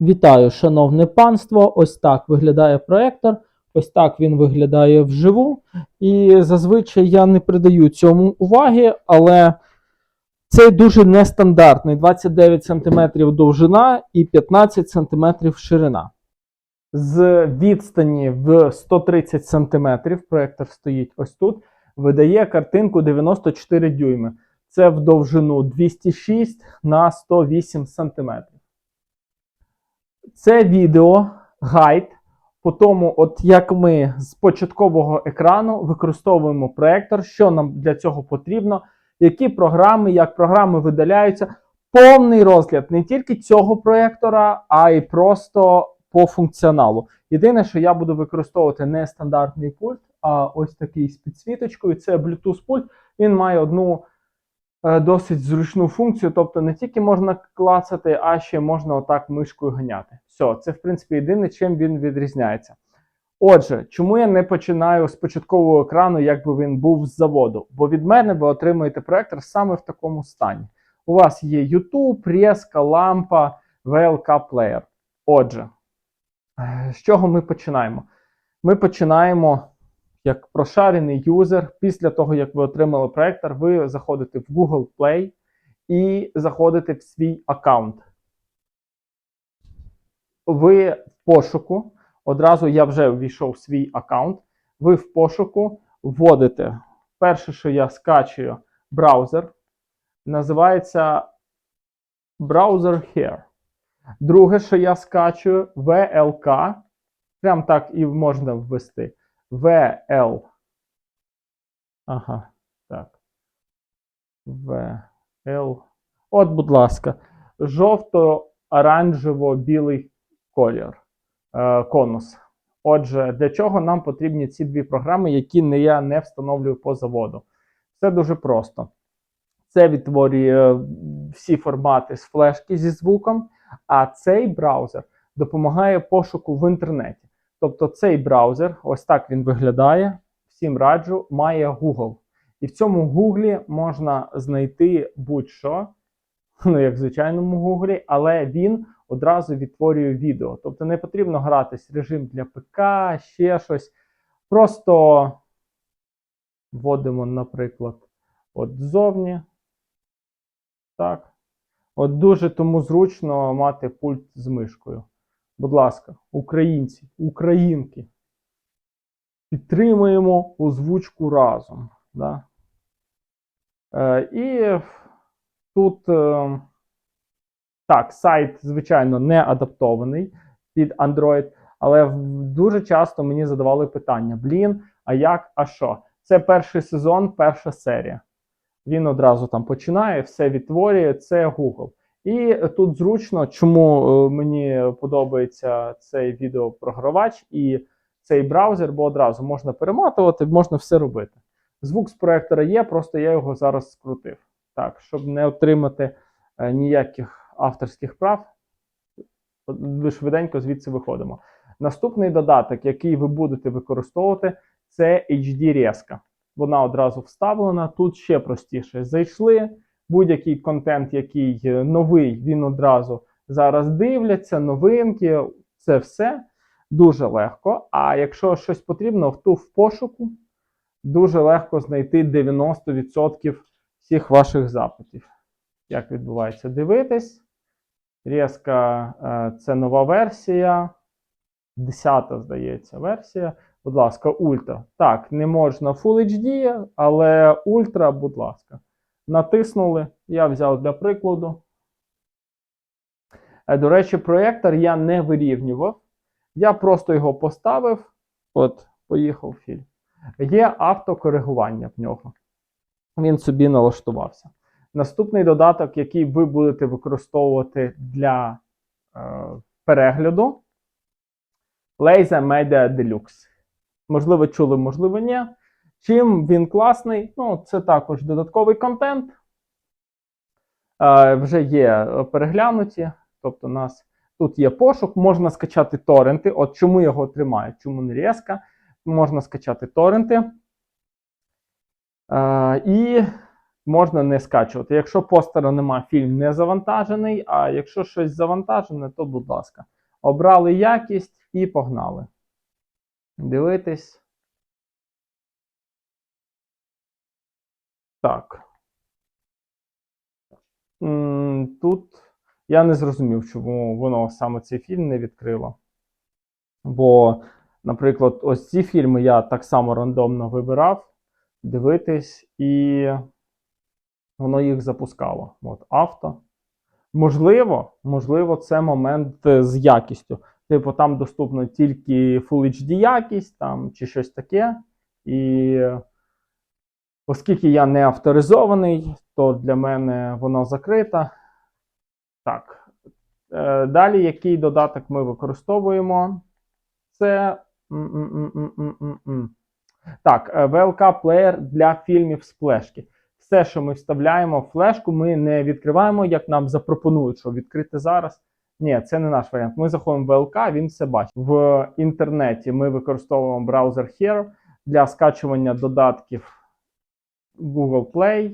Вітаю, шановне панство! Ось так виглядає проектор. Ось так він виглядає вживу. І зазвичай я не придаю цьому уваги, але цей дуже нестандартний: 29 см довжина і 15 см ширина. З відстані в 130 см проектор стоїть ось тут. Видає картинку 94 дюйми. Це в довжину 206 на 108 см. Це відео гайд по тому, от як ми з початкового екрану використовуємо проектор, що нам для цього потрібно, які програми, як програми видаляються. Повний розгляд не тільки цього проектора, а й просто по функціоналу. Єдине, що я буду використовувати не стандартний пульт, а ось такий з підсвіточкою. Це Bluetooth пульт. Він має одну досить зручну функцію, тобто не тільки можна клацати, а ще можна отак мишкою ганяти. Все, це в принципі єдине, чим він відрізняється. Отже, чому я не починаю з початкового екрану, як би він був з заводу? Бо від мене ви отримуєте проектор саме в такому стані. У вас є YouTube, резка, лампа, VLK плеєр. Отже, е, з чого ми починаємо? Ми починаємо як прошарений юзер. Після того, як ви отримали проектор, ви заходите в Google Play і заходите в свій аккаунт. Ви в пошуку. Одразу я вже ввійшов в свій аккаунт. Ви в пошуку вводите. Перше, що я скачую, браузер. Називається Browser Here. Друге, що я скачую, VLK. Прям так і можна ввести. VL. Ага, так. VL. От, будь ласка, жовто-оранжево-білий колір. Е, конус. Отже, для чого нам потрібні ці дві програми, які не я не встановлюю по заводу? Все дуже просто. Це відтворює всі формати з флешки зі звуком, а цей браузер допомагає пошуку в інтернеті. Тобто цей браузер, ось так він виглядає. Всім раджу, має Google. І в цьому Гуглі можна знайти будь-що, ну як в звичайному Гуглі, але він одразу відтворює відео. Тобто не потрібно гратись режим для ПК, ще щось. Просто вводимо, наприклад, от ззовні. Так. От дуже тому зручно мати пульт з мишкою. Будь ласка, українці, українки. Підтримуємо озвучку разом. Да? Е, і тут е, так, сайт, звичайно, не адаптований під Android, але дуже часто мені задавали питання: блін, а як, а що? Це перший сезон, перша серія. Він одразу там починає, все відтворює, це Google. І тут зручно, чому е, мені подобається цей відеопрогравач і цей браузер, бо одразу можна перематувати, можна все робити. Звук з проектора є, просто я його зараз скрутив. Так, щоб не отримати е, ніяких авторських прав, швиденько звідси виходимо. Наступний додаток, який ви будете використовувати, це HD резка. Вона одразу вставлена. Тут ще простіше. Зайшли. Будь-який контент, який е, новий, він одразу зараз дивляться, новинки, це все дуже легко. А якщо щось потрібно, то в пошуку дуже легко знайти 90% всіх ваших запитів. Як відбувається? Дивитись. Різка е, це нова версія. 10, здається, версія. Будь ласка, ультра. Так, не можна Full HD, але ультра, будь ласка. Натиснули. Я взяв для прикладу. Е, До речі, проєктор я не вирівнював. Я просто його поставив. От, поїхав фільм. Є автокоригування в нього. Він собі налаштувався. Наступний додаток, який ви будете використовувати для е, перегляду, Laser Media Deluxe. Можливо, чули, можливо, ні. Чим він класний? Ну, це також додатковий контент. Е, вже є переглянуті. Тобто, у нас тут є пошук, можна скачати торренти. От чому його тримають, чому не різка. Можна скачати торренти. Е, і можна не скачувати. Якщо постера нема, фільм не завантажений, а якщо щось завантажене, то будь ласка. Обрали якість і погнали. Дивитись. Так. Тут я не зрозумів, чому воно саме цей фільм не відкрило. Бо, наприклад, ось ці фільми я так само рандомно вибирав дивитись, і воно їх запускало. От авто. Можливо, можливо, це момент з якістю. Типу, там доступно тільки Full HD якість там, чи щось таке. І оскільки я не авторизований, то для мене воно закрито. Так. Е, Далі, який додаток ми використовуємо? Це. Так, е, VLK плеєр для фільмів з флешки. Все, що ми вставляємо в флешку, ми не відкриваємо, як нам запропонують, що відкрити зараз. Ні, це не наш варіант. Ми заходимо в VLK, він все бачить. В інтернеті ми використовуємо браузер Hero для скачування додатків Google Play.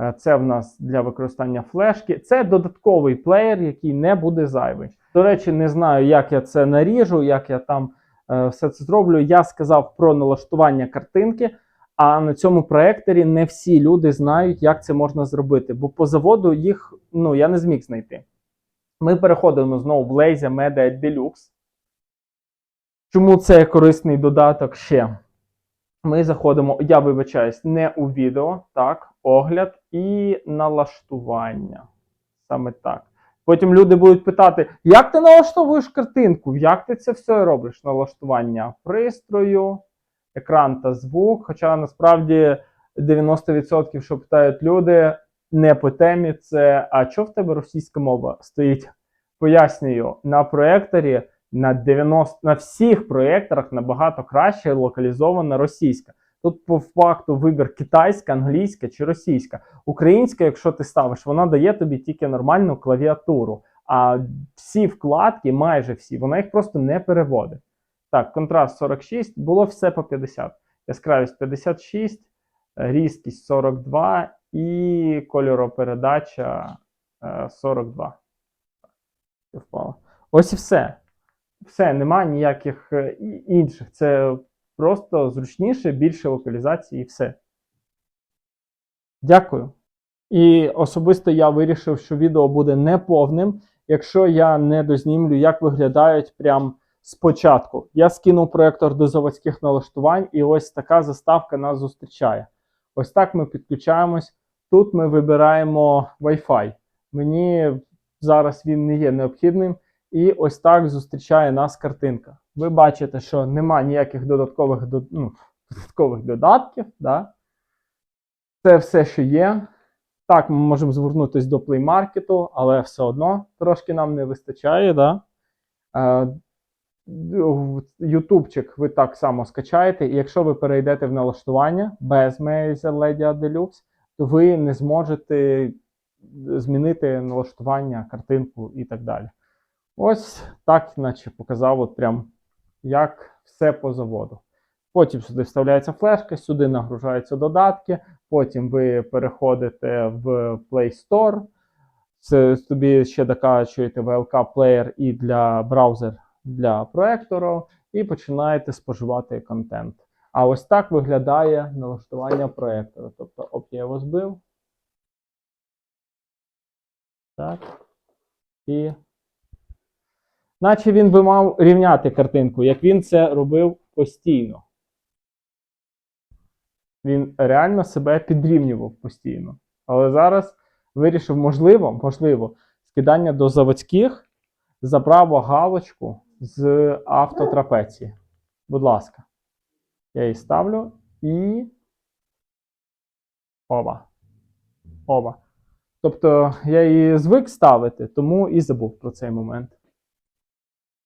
Е, Це в нас для використання флешки. Це додатковий плеєр, який не буде зайвий. До речі, не знаю, як я це наріжу, як я там е, все це зроблю. Я сказав про налаштування картинки, а на цьому проекторі не всі люди знають, як це можна зробити, бо по заводу їх ну, я не зміг знайти. Ми переходимо знову в Lazy Media Deluxe. Чому це корисний додаток ще? Ми заходимо, я вибачаюсь, не у відео, так, огляд і налаштування. Саме так. Потім люди будуть питати, як ти налаштовуєш картинку? Як ти це все робиш? Налаштування пристрою, екран та звук. Хоча насправді 90%, що питають люди, не по темі, це а що в тебе російська мова стоїть? Пояснюю, на проекторі на 90, на всіх проєкторах набагато краще локалізована російська. Тут по факту вибір китайська, англійська чи російська. Українська, якщо ти ставиш, вона дає тобі тільки нормальну клавіатуру. А всі вкладки, майже всі, вона їх просто не переводить. Так, контраст 46, було все по 50. Яскравість 56, різкість 42 і кольоропередача е, 42. Впало. Ось і все. Все, нема ніяких е, інших. Це просто зручніше, більше локалізації і все. Дякую. І особисто я вирішив, що відео буде неповним, якщо я не дознімлю, як виглядають прям спочатку. Я скинув проєктор до заводських налаштувань, і ось така заставка нас зустрічає. Ось так ми підключаємось. Тут ми вибираємо Wi-Fi. Мені зараз він не є необхідним. І ось так зустрічає нас картинка. Ви бачите, що нема ніяких додаткових, ну, додаткових додатків. Да? Це все, що є. Так, ми можемо звернутися до Play Market, але все одно трошки нам не вистачає. Да? Е, Ютубчик ви так само скачаєте, і якщо ви перейдете в налаштування без Mesa Media Deluxe, то ви не зможете змінити налаштування, картинку і так далі. Ось так, наче показав, от прям як все по заводу. Потім сюди вставляється флешка, сюди нагружаються додатки. Потім ви переходите в Play Store. Це тобі ще докачуєте VLK плеєр і для браузер для проектору, і починаєте споживати контент. А ось так виглядає налаштування проектора. Тобто, оп, я його збив. Так. І наче він би мав рівняти картинку, як він це робив постійно. Він реально себе підрівнював постійно. Але зараз вирішив, можливо, можливо, скидання до заводських забрав галочку з автотрапеції. Будь ласка. Я її ставлю і. Оба. Оба. Тобто я її звик ставити, тому і забув про цей момент.